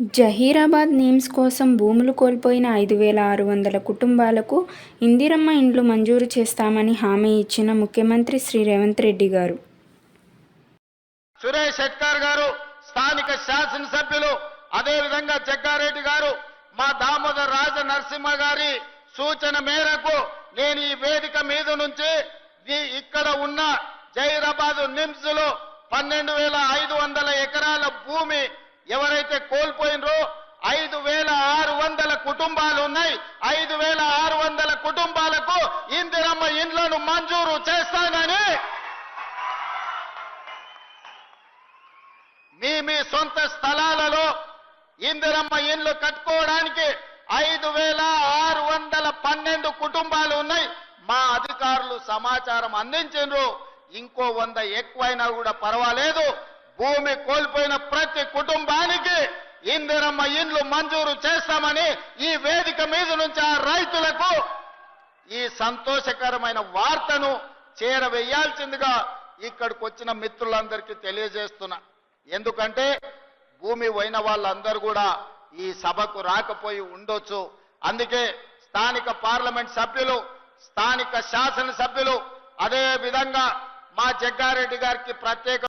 Zaheerabad names కోసం భూములు కోల్పోయిన ఐదు వేల ఆరు వందల కుటుంబాలకు ఇందిరమ్మ ఇండ్లు మంజూరు చేస్తామని హామీ ఇచ్చిన ముఖ్యమంత్రి శ్రీ రేవంత్ రెడ్డి గారు. సురేష్ షెట్కర్ గారు స్థానిక శాసనసభ్యులు అదేవిధంగా జగ్గారెడ్డి గారు మా దామోదర్ రాజ నరసింహ గారి సూచన మేరకు నేను ఈ వేదిక మీద నుంచి ఇక్కడ ఉన్న జహీరాబాద్ నిమ్స్లో పన్నెండు వేల ఐదు వందల ఎకరాల భూమి ఎవరైతే కోల్పోయినరో ఐదు వేల ఆరు వందల కుటుంబాలు ఉన్నాయి. ఐదు వేల ఆరు వందల కుటుంబాలకు ఇందిరమ్మ ఇండ్లను మంజూరు చేస్తానని మీ మీ సొంత స్థలాలలో ఇందిరమ్మ ఇండ్లు కట్టుకోవడానికి ఐదు వేల ఆరు వందల పన్నెండు కుటుంబాలు ఉన్నాయి. మా అధికారులు సమాచారం అందించారు ఇంకో వంద ఎక్కువైనా కూడా పర్వాలేదు. భూమి కోల్పోయిన ప్రతి కుటుంబానికి ఇందిరమ్మ ఇండ్లు మంజూరు చేస్తామని ఈ వేదిక మీద నుంచి ఆ రైతులకు ఈ సంతోషకరమైన వార్తను చేరవేయాల్సిందిగా ఇక్కడికి వచ్చిన మిత్రులందరికీ తెలియజేస్తున్నా. ఎందుకంటే భూమి పోయిన వాళ్ళందరూ కూడా ఈ సభకు రాకపోయి ఉండొచ్చు. అందుకే స్థానిక పార్లమెంట్ సభ్యులు స్థానిక శాసన సభ్యులు అదే విధంగా మా జగ్గారెడ్డి గారికి ప్రత్యేక